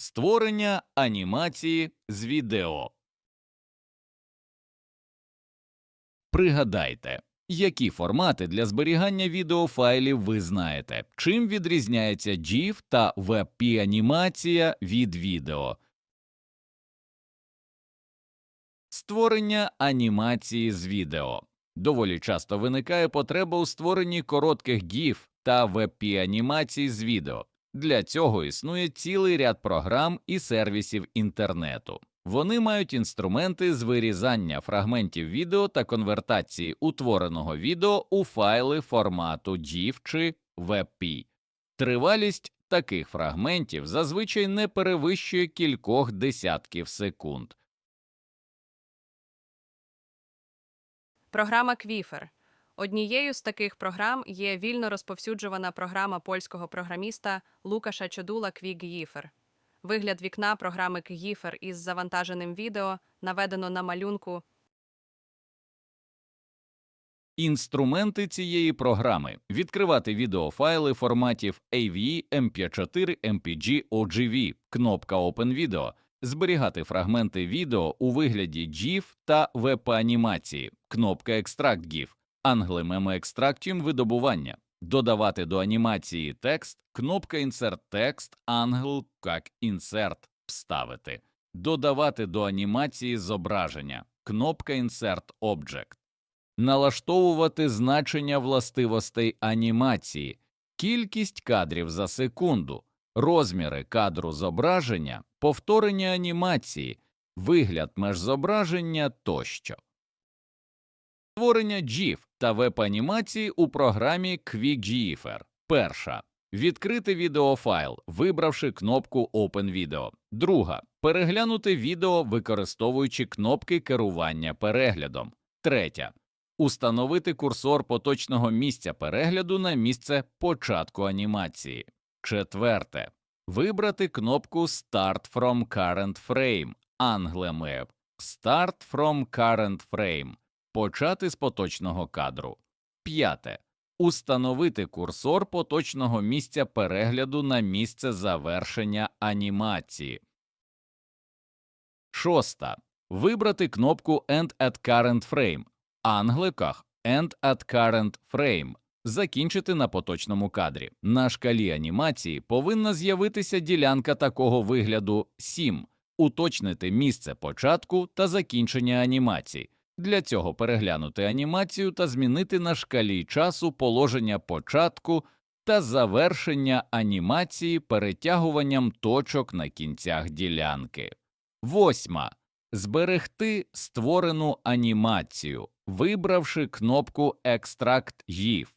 Створення анімації з відео. Пригадайте, які формати для зберігання відеофайлів ви знаєте, чим відрізняється GIF та WebP-анімація від відео. Створення анімації з відео. Доволі часто виникає потреба у створенні коротких GIF та WebP-анімацій з відео. Для цього існує цілий ряд програм і сервісів інтернету. Вони мають інструменти з вирізання фрагментів відео та конвертації утвореного відео у файли формату GIF чи WebP. Тривалість таких фрагментів зазвичай не перевищує кількох десятків секунд. Програма Квіфер. Однією з таких програм є вільно розповсюджувана програма польського програміста Лукаша Чодула Квігіфер. Вигляд вікна програми Квіфер із завантаженим відео наведено на малюнку. Інструменти цієї програми. Відкривати відеофайли форматів AV, MP4, MPG, OGV, кнопка Open Video, зберігати фрагменти відео у вигляді GIF та WebP-анімації, кнопка Extract GIF, англемемо екстрактім видобування, додавати до анімації текст, кнопка Insert Text, англ як Insert, вставити, додавати до анімації зображення, кнопка Insert Object налаштовувати значення властивостей анімації, кількість кадрів за секунду, розміри кадру зображення, повторення анімації, вигляд межзображення тощо. Створення GIF та веб-анімації у програмі QuickGIFer. Перша. Відкрити відеофайл, вибравши кнопку Open Video. Друга. Переглянути відео, використовуючи кнопки керування переглядом. Третя. Установити курсор поточного місця перегляду на місце початку анімації. Четверте. Вибрати кнопку Start from Current Frame англемеп Start from Current Frame Почати з поточного кадру. П'яте. Установити курсор поточного місця перегляду на місце завершення анімації. Шоста. Вибрати кнопку End at Current Frame англиках End at Current Frame закінчити на поточному кадрі. На шкалі анімації повинна з'явитися ділянка такого вигляду 7, уточнити місце початку та закінчення анімації. Для цього переглянути анімацію та змінити на шкалі часу положення початку та завершення анімації перетягуванням точок на кінцях ділянки. Восьма. Зберегти створену анімацію, вибравши кнопку Extract GIF.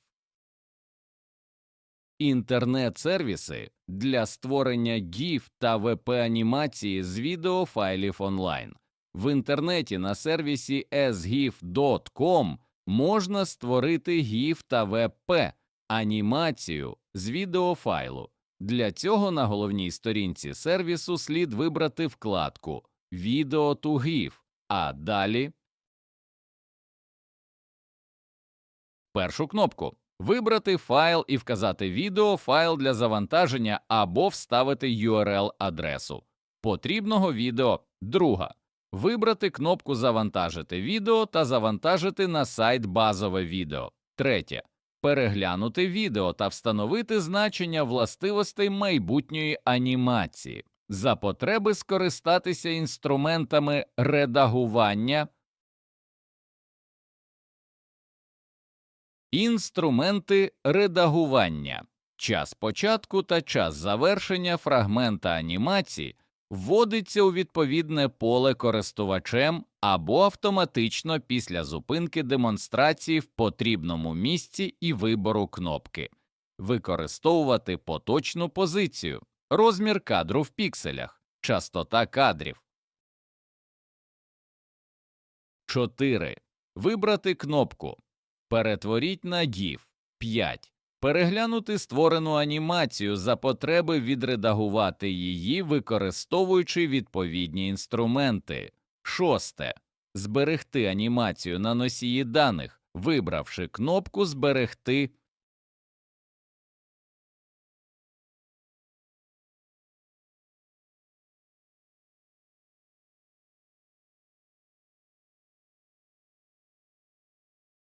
Інтернет-сервіси для створення GIF та WP-анімації з відеофайлів онлайн. В інтернеті на сервісі sgif.com можна створити GIF та WP анімацію з відеофайлу. Для цього на головній сторінці сервісу слід вибрати вкладку Відео to GIF, а далі першу кнопку Вибрати файл і вказати відео, файл для завантаження або вставити URL-адресу потрібного відео. Друга. Вибрати кнопку Завантажити відео та завантажити на сайт базове відео. Третє. Переглянути відео та встановити значення властивостей майбутньої анімації. За потреби скористатися інструментами редагування. Інструменти редагування. Час початку та час завершення фрагмента анімації вводиться у відповідне поле користувачем або автоматично після зупинки демонстрації в потрібному місці і вибору кнопки. Використовувати поточну позицію, розмір кадру в пікселях, частота кадрів. 4. Вибрати кнопку Перетворіть на GIF. 5. Переглянути створену анімацію за потреби відредагувати її, використовуючи відповідні інструменти. Шосте Зберегти анімацію на носії даних, вибравши кнопку Зберегти